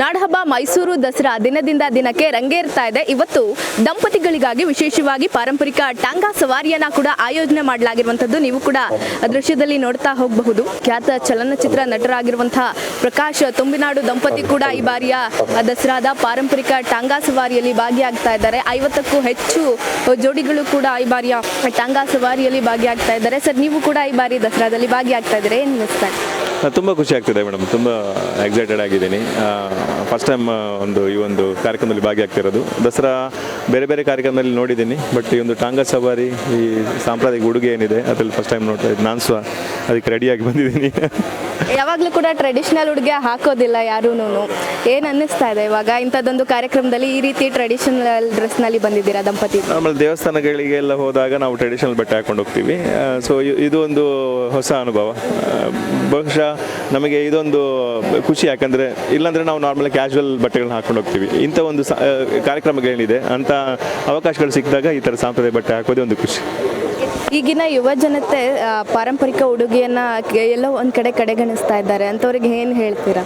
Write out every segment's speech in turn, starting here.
ನಾಡಹಬ್ಬ ಮೈಸೂರು ದಸರಾ ದಿನದಿಂದ ದಿನಕ್ಕೆ ರಂಗೇರ್ತಾ ಇದೆ. ಇವತ್ತು ದಂಪತಿಗಳಿಗಾಗಿ ವಿಶೇಷವಾಗಿ ಪಾರಂಪರಿಕ ಟಾಂಗಾ ಸವಾರಿಯನ್ನ ಕೂಡ ಆಯೋಜನೆ ಮಾಡಲಾಗಿರುವಂತದ್ದು ನೀವು ಕೂಡ ದೃಶ್ಯದಲ್ಲಿ ನೋಡ್ತಾ ಹೋಗಬಹುದು. ಖ್ಯಾತ ಚಲನಚಿತ್ರ ನಟರಾಗಿರುವಂತಹ ಪ್ರಕಾಶ್ ತುಂಬಿನಾಡು ದಂಪತಿ ಕೂಡ ಈ ಬಾರಿಯ ದಸರಾದ ಪಾರಂಪರಿಕ ಟಾಂಗಾ ಸವಾರಿಯಲ್ಲಿ ಭಾಗಿಯಾಗ್ತಾ ಇದ್ದಾರೆ. ಐವತ್ತಕ್ಕೂ ಹೆಚ್ಚು ಜೋಡಿಗಳು ಕೂಡ ಈ ಬಾರಿಯ ಟಾಂಗಾ ಸವಾರಿಯಲ್ಲಿ ಭಾಗಿಯಾಗ್ತಾ ಇದ್ದಾರೆ. ಸರ್, ನೀವು ಕೂಡ ಈ ಬಾರಿ ದಸರಾದಲ್ಲಿ ಭಾಗಿಯಾಗ್ತಾ ಇದ್ದಾರೆ? ಏನು ಇದೆ? ತುಂಬ ಖುಷಿ ಆಗ್ತಿದೆ ಮೇಡಮ್. ತುಂಬಾ ಎಕ್ಸೈಟೆಡ್ ಆಗಿದ್ದೀನಿ. ಫಸ್ಟ್ ಟೈಮ್ ಒಂದು ಈ ಒಂದು ಕಾರ್ಯಕ್ರಮದಲ್ಲಿ ಭಾಗಿಯಾಗ್ತಿರೋದು. ದಸರಾ ಬೇರೆ ಬೇರೆ ಕಾರ್ಯಕ್ರಮದಲ್ಲಿ ನೋಡಿದ್ದೀನಿ ಬಟ್ ಈ ಒಂದು ಟಾಂಗ ಸವಾರಿ, ಈ ಸಾಂಪ್ರದಾಯಿಕ ಉಡುಗೆ ಏನಿದೆ, ಅದರಲ್ಲಿ ಫಸ್ಟ್ ಟೈಮ್ ನೋಡ್ತಾ ಇದ್ದೀನಿ. ನಾನು ಅದಕ್ಕೆ ರೆಡಿಯಾಗಿ ಬಂದಿದ್ದೀನಿ. ಯಾವಾಗಲೂ ಕೂಡ ಟ್ರೆಡಿಷನಲ್ ಉಡುಗೆ ಹಾಕೋದಿಲ್ಲ ಯಾರೂ ಏನು ಅನ್ನಿಸ್ತಾ ಇದೆ ಇವಾಗ? ಇಂಥದ್ದೊಂದು ಕಾರ್ಯಕ್ರಮದಲ್ಲಿ ಈ ರೀತಿ ಟ್ರೆಡಿಷನಲ್ ಡ್ರೆಸ್ನಲ್ಲಿ ಬಂದಿದ್ದೀರಾ ದಂಪತಿ? ಆಮೇಲೆ ದೇವಸ್ಥಾನಗಳಿಗೆ ಎಲ್ಲ ಹೋದಾಗ ನಾವು ಟ್ರೆಡಿಷನಲ್ ಬಟ್ಟೆ ಹಾಕೊಂಡು ಹೋಗ್ತೀವಿ. ಸೊ ಇದು ಒಂದು ಹೊಸ ಅನುಭವ. ಬಹುಶಃ ನಮಗೆ ಇದೊಂದು ಖುಷಿ ಯಾಕಂದರೆ ಇಲ್ಲಾಂದರೆ ನಾವು ನಾರ್ಮಲ್ ಕ್ಯಾಶುವಲ್ ಬಟ್ಟೆಗಳನ್ನ ಹಾಕೊಂಡು ಹೋಗ್ತೀವಿ. ಇಂಥ ಒಂದು ಕಾರ್ಯಕ್ರಮಗಳೇನಿದೆ ಅಂಥ ಅವಕಾಶಗಳು ಸಿಕ್ಕಿದಾಗ ಈ ಥರ ಸಾಂಪ್ರದಾಯಿಕ ಬಟ್ಟೆ ಹಾಕೋದೇ ಒಂದು ಖುಷಿ. ಈಗಿನ ಯುವ ಜನತೆ ಪಾರಂಪರಿಕ ಉಡುಗೆಯನ್ನ ಎಲ್ಲ ಒಂದು ಕಡೆ ಕಡೆಗಣಿಸ್ತಾ ಇದ್ದಾರೆ. ಅಂತವ್ರಿಗೆ ಏನು ಹೇಳ್ತೀರಾ?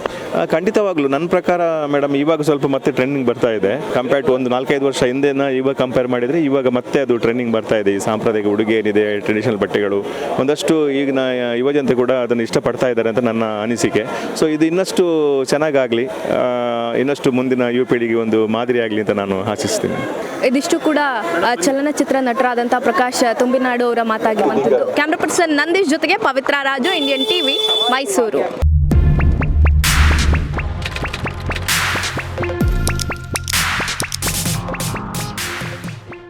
ಖಂಡಿತವಾಗ್ಲೂ. ನನ್ನ ಪ್ರಕಾರ ಮೇಡಮ್ ಇವಾಗ ಸ್ವಲ್ಪ ಮತ್ತೆ ಟ್ರೆಂಡಿಂಗ್ ಬರ್ತಾ ಇದೆ. ಕಂಪೇರ್ ಟು ಒಂದು ನಾಲ್ಕೈದು ವರ್ಷ ಹಿಂದೆನ ಇವಾಗ ಕಂಪೇರ್ ಮಾಡಿದರೆ ಇವಾಗ ಮತ್ತೆ ಅದು ಟ್ರೆಂಡಿಂಗ್ ಬರ್ತಾ ಇದೆ. ಈ ಸಾಂಪ್ರದಾಯಿಕ ಉಡುಗೆ ಏನಿದೆ ಟ್ರೆಡಿಷನಲ್ ಬಟ್ಟೆಗಳು. ಒಂದಷ್ಟು ಈಗಿನ ಯುವಜನತೆ ಕೂಡ ಅದನ್ನು ಇಷ್ಟಪಡ್ತಾ ಇದ್ದಾರೆ ಅಂತ ನನ್ನ ಅನಿಸಿಕೆ. ಸೊ ಇದು ಇನ್ನಷ್ಟು ಚೆನ್ನಾಗಾಗಲಿ. ಇನ್ನಷ್ಟು ಮುಂದಿನ ಯುವ ಪೀಳಿಗೆ ಒಂದು ಮಾದರಿ ಆಗಲಿ ಅಂತ ನಾನು ಆಶಿಸ್ತೀನಿ. ಇದಿಷ್ಟು ಕೂಡ ಚಲನಚಿತ್ರ ನಟರಾದಂತಹ ಪ್ರಕಾಶ್ ತುಂಬಿನಾಡು ಅವರ ಮಾತಾಗಿರುವಂಥದ್ದು ಕ್ಯಾಮ್ರಾ ಪರ್ಸನ್ ನಂದೀಶ್ ಜೊತೆಗೆ ಪವಿತ್ರ ರಾಜು ಇಂಡಿಯನ್ ಟಿವಿ ಮೈಸೂರು